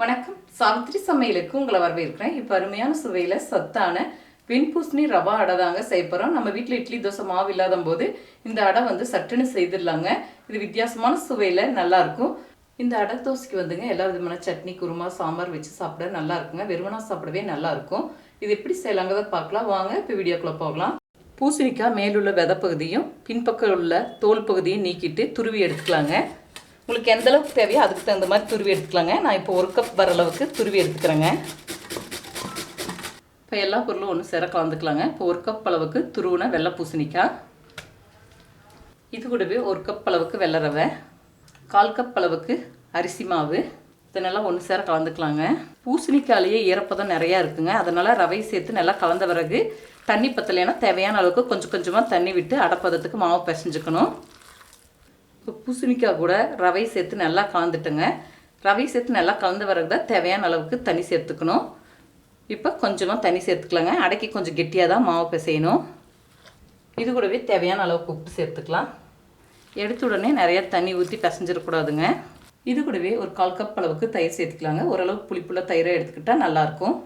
வணக்கம். சாவித்திரி சமையலுக்கு உங்களை வரவேற்கிறேன். இப்போ அருமையான சுவையில் சத்தான வெண்பூசணி ரவா அடை தாங்க செய்யப்போகிறோம் நம்ம வீட்டில் இட்லி தோசை மாவு இல்லாத போது இந்த அடை வந்து சட்டுன்னு செய்திடலாங்க. இது வித்தியாசமான சுவையில் நல்லாயிருக்கும். இந்த அடை தோசைக்கு வந்துங்க எல்லா விதமான சட்னி குருமா சாம்பார் வச்சு சாப்பிட நல்லா இருக்குங்க வெறுமனா சாப்பிடவே நல்லா இருக்கும் இது எப்படி செய்யலாங்கிறத பார்க்கலாம். வாங்க இப்போ வீடியோக்குள்ளே போகலாம். பூசணிக்காய் மேலுள்ள விதை பகுதியும் பின்பக்கம் உள்ள தோல் பகுதியும் நீக்கிட்டு துருவி எடுத்துக்கலாங்க. உங்களுக்கு எந்த அளவுக்கு தேவையோ அதுக்கு தகுந்த மாதிரி துருவி எடுத்துக்கலாங்க. நான் இப்போ ஒரு கப் வர அளவுக்கு துருவி எடுத்துக்கிறேங்க. இப்போ எல்லா பொருளும் ஒன்று சேர கலந்துக்கலாங்க. இப்போ ஒரு கப் அளவுக்கு துருவின வெள்ளை பூசணிக்காய். இது கூடவே ஒரு கப் அளவுக்கு வெள்ளை ரவை. கால் கப் அளவுக்கு அரிசி மாவு. இதனெல்லாம் ஒன்று சேர கலந்துக்கலாங்க. பூசணிக்காயிலேயே ஈரப்பதம் நிறையா இருக்குங்க. அதனால் ரவை சேர்த்து நல்லா கலந்த பிறகு தண்ணி பத்தலைன்னா தேவையான அளவுக்கு கொஞ்சம் கொஞ்சமாக தண்ணி விட்டு அடப்பதத்துக்கு மாவு பிசைஞ்சுக்கணும். இப்போ பூசணிக்காய் கூட ரவை சேர்த்து நல்லா கலந்துட்டுங்க. ரவை சேர்த்து நல்லா கலந்த பிறகு தான் தேவையான அளவுக்கு தண்ணி சேர்த்துக்கணும். இப்போ கொஞ்சமாக தண்ணி சேர்த்துக்கலாங்க. அடைக்கி கொஞ்சம் கெட்டியாக தான் மாவு பிசையணும். இது கூடவே தேவையான அளவுக்கு உப்பு சேர்த்துக்கலாம். எடுத்த உடனே நிறைய தண்ணி ஊற்றி பிசைஞ்சிடக்கூடாதுங்க இது கூடவே ஒரு கால் கப் அளவுக்கு தயிர் சேர்த்துக்கலாங்க. ஓரளவுக்கு புளிப்புள்ள தயிரை எடுத்துக்கிட்டால் நல்லாயிருக்கும்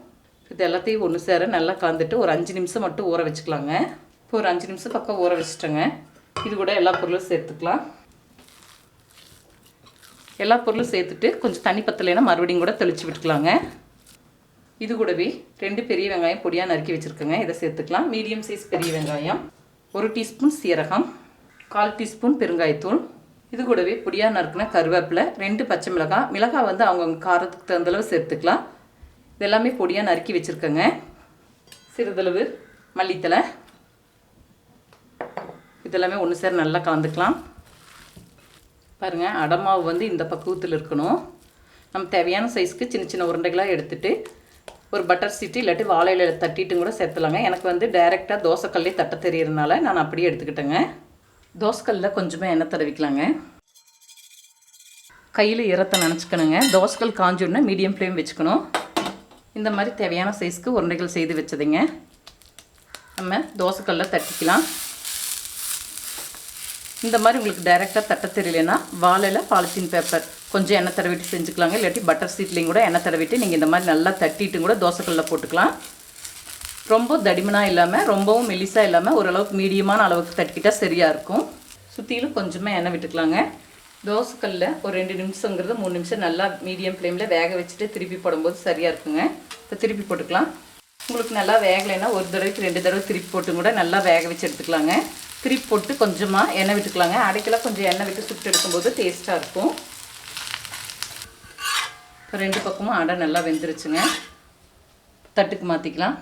இது எல்லாத்தையும் ஒன்று சேர நல்லா கலந்துட்டு ஒரு அஞ்சு நிமிஷம் மட்டும் ஊற வச்சுக்கலாங்க. இப்போ ஒரு அஞ்சு நிமிஷம் பக்கம் ஊற வச்சுட்டேங்க. இது கூட எல்லா பொருளும் சேர்த்துக்கலாம். எல்லா பொருளும் சேர்த்துட்டு கொஞ்சம் தண்ணி பத்தலைன்னா மறுபடியும் கூட தெளித்து விட்டுக்கலாங்க. இது கூடவே ரெண்டு பெரிய வெங்காயம் பொடியாக நறுக்கி வச்சுருக்கேங்க. இதை சேர்த்துக்கலாம். மீடியம் சைஸ் பெரிய வெங்காயம். ஒரு டீஸ்பூன் சீரகம். கால் டீஸ்பூன் பெருங்காயத்தூள். இது கூடவே பொடியாக நறுக்கின கருவேப்பிலை ரெண்டு பச்சை மிளகாய். மிளகாய் வந்து அவங்கவுங்க காரத்துக்கு தகுந்தளவு சேர்த்துக்கலாம். இதெல்லாமே பொடியாக நறுக்கி வச்சுருக்கேங்க. சிறிதளவு மல்லித்தலை இதெல்லாமே ஒன்று சேர நல்லா கலந்துக்கலாம். பாருங்கள் அடமாவு வந்து இந்த பக்குவத்தில் இருக்கணும். நம்ம தேவையான சைஸ்க்கு சின்ன சின்ன உருண்டைகளாக எடுத்துகிட்டு ஒரு பட்டர் சீட்டு இல்லாட்டி வாழை இலையில தட்டிட்டும் கூட சேர்த்துலாங்க. எனக்கு வந்து டைரெக்டாக தோசைக்கல்லே தட்ட தெரியறதுனால நான் அப்படியே எடுத்துக்கிட்டேங்க. தோசைக்கல்லில் கொஞ்சமாக எண்ணெய் தடவிக்கலாங்க. கையில் ஈரத்தை நினச்சிக்கணுங்க. தோசைக்கல் காஞ்சோடனே மீடியம் ஃப்ளேம் வச்சுக்கணும். இந்த மாதிரி தேவையான சைஸ்க்கு உருண்டைகள் செய்து வச்சதுங்க. நம்ம தோசைக்கல்லில் தட்டிக்கலாம். இந்த மாதிரி உங்களுக்கு டைரெக்டாக தட்ட தெரியலனா வாழையில் பாலித்தீன் பேப்பர் கொஞ்சம் எண்ணெய் தடவிட்டு செஞ்சுக்கலாங்க. இல்லாட்டி பட்டர் சீட்லேயும் கூட எண்ணெய் தடவிட்டு நீங்கள் இந்த மாதிரி நல்லா தட்டிட்டு கூட தோசைக்கல்ல போட்டுக்கலாம். ரொம்ப தடிமனாக இல்லாமல் ரொம்பவும் மெலிசாக இல்லாமல் ஓரளவுக்கு மீடியமான அளவுக்கு தட்டிக்கிட்டால் சரியாக இருக்கும். சுற்றிலும் கொஞ்சமாக எண்ணெய் விட்டுக்கலாங்க. தோசைக்கல்ல ஒரு ரெண்டு நிமிஷங்கிறது மூணு நிமிஷம் நல்லா மீடியம் ஃப்ளேமில் வேக வச்சுட்டு திருப்பி போடும்போது சரியாக இருக்குங்க. இப்போ திருப்பி போட்டுக்கலாம். உங்களுக்கு நல்லா வேகலைன்னா ஒரு தடவைக்கு ரெண்டு தடவை திருப்பி போட்டு கூட நல்லா வேக வச்சு எடுத்துக்கலாங்க. திருப்பி போட்டு கொஞ்சமாக எண்ணெய் விட்டுக்கலாங்க. அடைக்கெல்லாம் கொஞ்சம் எண்ணெய் விட்டு சுட்டு எடுக்கும்போது டேஸ்ட்டாக இருக்கும். இப்போ ரெண்டு பக்கமும் அடை நல்லா வெந்துருச்சுங்க. தட்டுக்கு மாற்றிக்கலாம்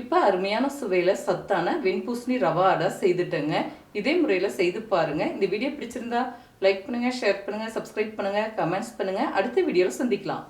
இப்போ அருமையான சுவையில் சத்தான வெண்பூசணி ரவா அடை செய்துட்டேங்க. இதே முறையில் செய்து பாருங்கள் இந்த வீடியோ பிடிச்சிருந்தா லைக் பண்ணுங்கள் ஷேர் பண்ணுங்கள் சப்ஸ்கிரைப் பண்ணுங்கள் கமெண்ட்ஸ் பண்ணுங்கள் அடுத்த வீடியோவில் சந்திக்கலாம்.